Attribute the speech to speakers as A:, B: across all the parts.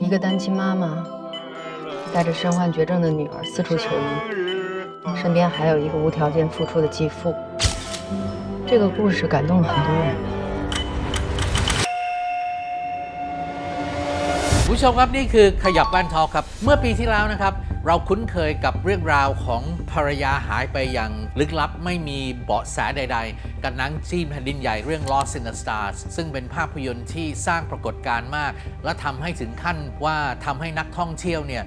A: 一个单亲妈妈带着身患绝症的女儿四处求医，身边还有一个无条件付出的继父。这个故事感动了很多人。
B: ผู้ชมครับนี่คือขยับบ้านทอครับ เมื่อปีที่แล้วนะครับ เราคุ้นเคยกับเรื่องราวของภรรยาหายไปอย่างลึกลับไม่มีเบาะแสใด ๆ กับนังจีนแผ่นดินใหญ่เรื่อง Lost in the Stars ซึ่งเป็นภาพยนตร์ที่สร้างปรากฏการณ์มาก และทำให้ถึงขั้นว่าทำให้นักท่องเที่ยวเนี่ย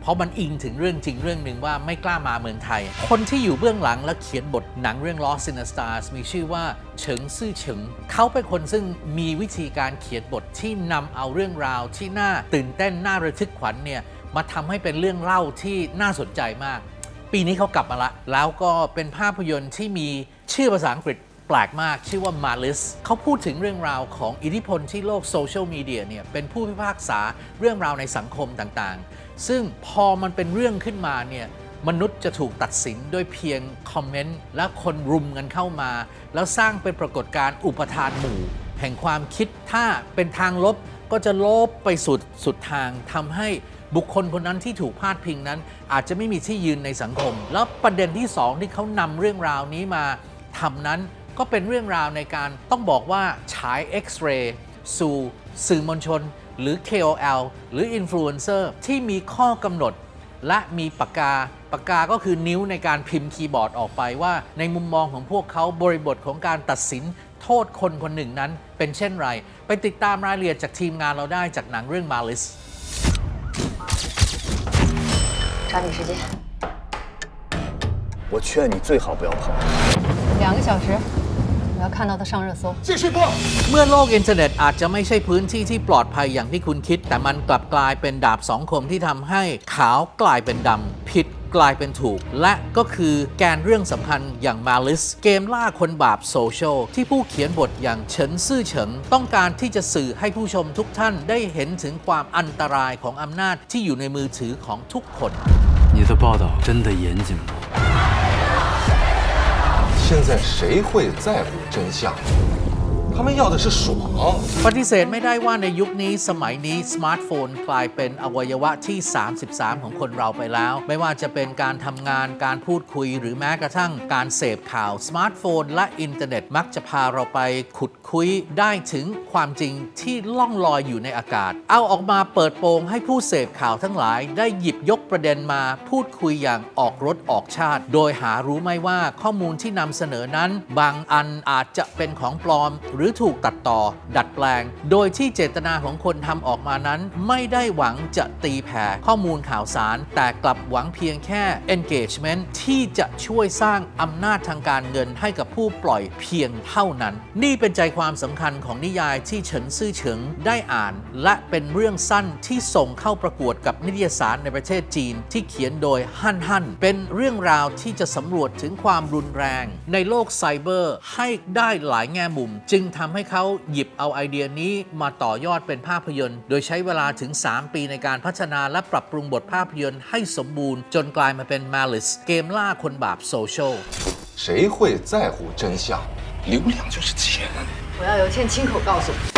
B: เพราะมันอิงถึงเรื่องจริงเรื่องหนึ่งว่าไม่กล้ามาเมืองไทย คนที่อยู่เบื้องหลังและเขียนบทหนังเรื่อง Lost in the Stars มีชื่อว่าเฉิงซื่อเฉิง เขาเป็นคนซึ่งมีวิธีการเขียนบทที่นำเอาเรื่องราวที่น่าตื่นเต้นน่าระทึกขวัญเนี่ยมาทำให้เป็นเรื่องเล่าที่น่าสนใจมาก ปีนี้เขากลับมาละ แล้วก็เป็นภาพยนตร์ที่มีชื่อภาษาอังกฤษ แปลกมากชื่อว่า Malice เขาพูดถึงเรื่องราวของอิทธิพลที่โลกโซเชียลมีเดียเนี่ยเป็นผู้พิพากษาเรื่องราวในสังคมต่างๆ ซึ่งพอมันเป็นเรื่องขึ้นมาเนี่ยมนุษย์จะถูกตัดสินด้วยเพียงคอมเมนต์และคนรุมกันเข้ามา แล้วสร้างเป็นปรากฏการณ์อุปทานหมู่ แห่งความคิดถ้าเป็นทางลบก็จะลบไปสุดสุดทางทำให้บุคคลคนนั้นที่ถูกพาดพิงนั้น อาจจะไม่มีที่ยืนในสังคม แล้วประเด็นที่สองที่เขานำเรื่องราวนี้มาทำนั้น ก็เป็นเรื่องราวในการต้องบอกว่าฉายเอ็กซเรย์สู่สื่อมวลชน หรือ KOL หรืออินฟลูเอนเซอร์ที่มีข้อกำหนด และมีปากกา ปากกาก็คือนิ้วในการพิมพ์คีย์บอร์ดออกไปว่า ในมุมมองของพวกเขาบริบทของการตัดสินโทษคนคนหนึ่งนั้นเป็นเช่นไร ไปติดตามรายละเอียดจากทีมงานเราได้จากหนังเรื่อง Malice
A: 抓紧时间，
C: 我劝你最好不要碰。
A: 两个小时， 我要看到他上热搜。
C: 继续播。
B: เมื่อโลกอินเทอร์เน็ตอาจจะไม่ใช่พื้นที่ที่ปลอดภัยอย่างที่คุณคิด แต่มันกลับกลายเป็นดาบสองคมที่ทำให้ขาวกลายเป็นดำ ผิดกลายเป็นถูก และก็คือแกนเรื่องสำคัญอย่าง Malice เกมล่าคนบาปโซเชียลที่ผู้เขียนบทอย่างเฉินซื่อเฉิง ต้องการที่จะสื่อให้ผู้ชมทุกท่านได้เห็นถึงความอันตรายของอำนาจที่อยู่ในมือถือของทุกคน
D: 你的报道真的严谨吗？
E: 现在谁会在乎真相？他们要的是爽。
B: ปฏิเสธไม่ได้ว่าในยุคนี้สมัยนี้สมาร์ทโฟนกลายเป็นอวัยวะที่ 33 ของคนเราไปแล้ว ไม่ว่าจะเป็นการทำงานการพูดคุยหรือแม้กระทั่งการเสพข่าวสมาร์ทโฟนและอินเทอร์เน็ตมักจะพาเราไปขุดคุยได้ถึงความจริงที่ล่องลอยอยู่ในอากาศ เอาออกมาเปิดโปงให้ผู้เสพข่าวทั้งหลาย ได้หยิบยกประเด็นมาพูดคุยอย่างออกรถออกชาติ โดยหารู้ไหมว่าข้อมูลที่นำเสนอนั้น บางอันอาจจะเป็นของปลอม หรือ ถูกตัดต่อ ดัดแปลง โดยที่เจตนาของคนทำออกมานั้น ไม่ได้หวังจะตีแผ่ข้อมูลข่าวสาร แต่กลับหวังเพียงแค่ engagement ที่จะช่วยสร้างอำนาจทางการเงินให้กับผู้ปล่อยเพียงเท่านั้น นี่เป็นใจความสำคัญของนิยายที่เฉินซื่อเฉิงได้อ่าน และเป็นเรื่องสั้นที่ส่งเข้าประกวดกับนิตยสารในประเทศจีนที่เขียนโดยฮั่นฮั่นเป็นเรื่องราวที่จะสำรวจถึงความรุนแรง ในโลกไซเบอร์ให้ได้หลายแง่มุม จึงทำให้เขาหยิบเอาไอเดียนี้มาต่อยอดเป็นภาพยนตร์ โดยใช้เวลาถึง 3 ปีในการพัฒนาและปรับปรุงบทภาพยนตร์ให้สมบูรณ์ จนกลายมาเป็น Malice เกมล่าคนบาปโซเชียล
E: 谁会在乎真相？流量就是钱。
A: 我要有倩亲口告诉我。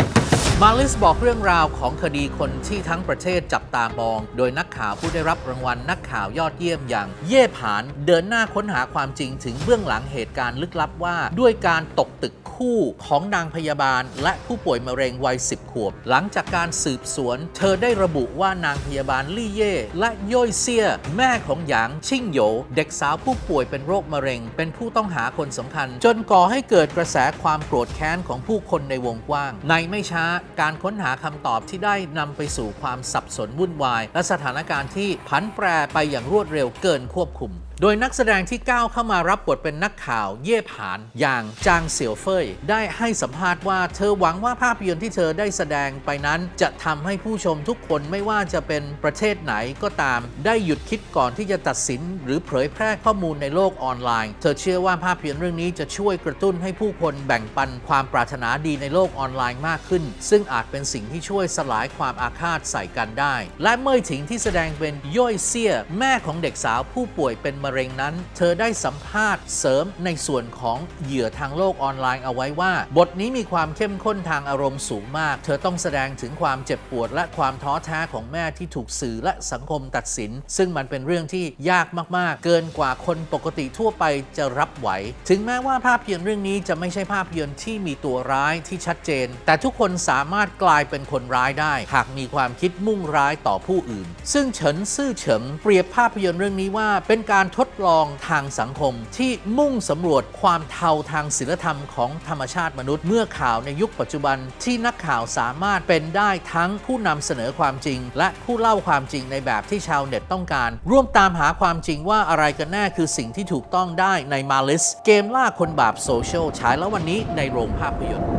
B: มาลิสบอกเรื่องราวของคดีคนที่ทั้งประเทศจับตามอง โดยนักข่าวผู้ได้รับรางวัลนักข่าวยอดเยี่ยมอย่าง เย่ผานเดินหน้าค้นหาความจริงถึงเบื้องหลังเหตุการณ์ลึกลับว่า ด้วยการตกตึกคู่ของนางพยาบาล และผู้ป่วยมะเร็งวัย 10 ขวบ หลังจากการสืบสวน เธอได้ระบุว่านางพยาบาลลี่เย่และย่ยเซีย แม่ของหยางชิ่งโหยเด็กสาวผู้ป่วยเป็นโรคมะเร็ง เป็นผู้ต้องหาคนสำคัญ จนก่อให้เกิดกระแสความโกรธแค้นของผู้คนในวงกว้าง ในไม่ช้าการค้นหาคำตอบที่ได้นำไปสู่ความสับสนวุ่นวาย และสถานการณ์ที่ผันแปรไปอย่างรวดเร็วเกินควบคุม โดยนักแสดงที่ก้าวเข้ามารับบทเป็นนักข่าวเย่ผาน อย่างจางเสี่ยวเฟยได้ให้สัมภาษณ์ว่าเธอหวังว่าภาพยนตร์ที่เธอได้แสดงไปนั้น จะทำให้ผู้ชมทุกคนไม่ว่าจะเป็นประเทศไหนก็ตาม ได้หยุดคิดก่อนที่จะตัดสิน หรือเผยแพร่ข้อมูลในโลกออนไลน์ เธอเชื่อว่าภาพยนตร์เรื่องนี้จะช่วยกระตุ้นให้ผู้คนแบ่งปันความปรารถนาดีในโลกออนไลน์มากขึ้น ซึ่งอาจเป็นสิ่งที่ช่วยสลายความอาฆาตใส่กันได้ และเมื่อถิงที่แสดงเป็นย่อยเซี่ยแม่ของเด็กสาวผู้ป่วยเป็นมะะเร็งนั้น เธอได้สัมภาษณ์เสริมในส่วนของเหยื่อทางโลกออนไลน์เอาไว้ว่า บทนี้มีความเข้มข้นทางอารมณ์สูงมาก เธอต้องแสดงถึงความเจ็บปวดและความท้อแท้ของแม่ที่ถูกสื่อและสังคมตัดสิน ซึ่งมันเป็นเรื่องที่ยากมากๆ เกินกว่าคนปกติทั่วไปจะรับไหว ถึงแม้ว่าภาพยนตร์เรื่องนี้จะไม่ใช่ภาพยนตร์ที่มีตัวร้ายที่ชัดเจน แต่ทุกคนสามารถกลายเป็นคนร้ายได้ หากมีความคิดมุ่งร้ายต่อผู้อื่น ซึ่งเฉินซื่อเฉิงเปรียบภาพยนตร์เรื่องนี้ว่าเป็นการทดลองทางสังคมที่มุ่งสำรวจความเทาทางศิลธรรมของธรรมชาติมนุษย์เมื่อข่าวในยุคปัจจุบันที่นักข่าวสามารถเป็นได้ทั้งผู้นำเสนอความจริง และผู้เล่าความจริงในแบบที่ชาวเน็ตต้องการ ร่วมตามหาความจริงว่าอะไรกันแน่คือสิ่งที่ถูกต้องได้ในมาลิสเกมล่าคนบาปโซเชียลฉายแล้ววันนี้ในโรงภาพยนตร์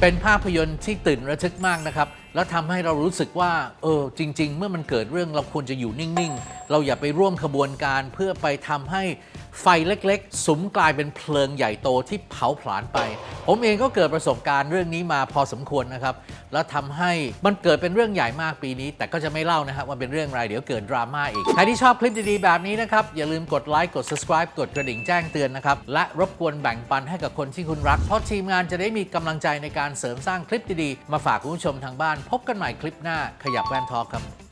B: เป็นภาพยนตร์ที่ตื่นระทึกมากนะครับ แล้วทำให้เรารู้สึกว่าเออจริง ๆ เมื่อมันเกิดเรื่องเราควรจะอยู่นิ่ง ๆ เราอย่าไปร่วมขบวนการเพื่อไปทำให้ไฟเล็ก ๆ สุมกลายเป็นเพลิงใหญ่โตที่เผาผลาญไป ผมเองก็เกิดประสบการณ์เรื่องนี้มาพอสมควรนะครับ แล้วทำให้มันเกิดเป็นเรื่องใหญ่มากปีนี้ แต่ก็จะไม่เล่านะครับว่าเป็นเรื่องอะไรเดี๋ยวเกิดดราม่าอีก ใครที่ชอบคลิปดีๆ แบบนี้นะครับ อย่าลืมกดไลค์กด subscribe กดกระดิ่งแจ้งเตือนนะครับ และรบกวนแบ่งปันให้กับคนที่คุณรัก เพราะทีมงานจะได้มีกำลังใจในการเสริมสร้างคลิปดีๆมาฝากคุณผู้ชมทางบ้านพบกันใหม่คลิปหน้าขยับแว่นทอครับ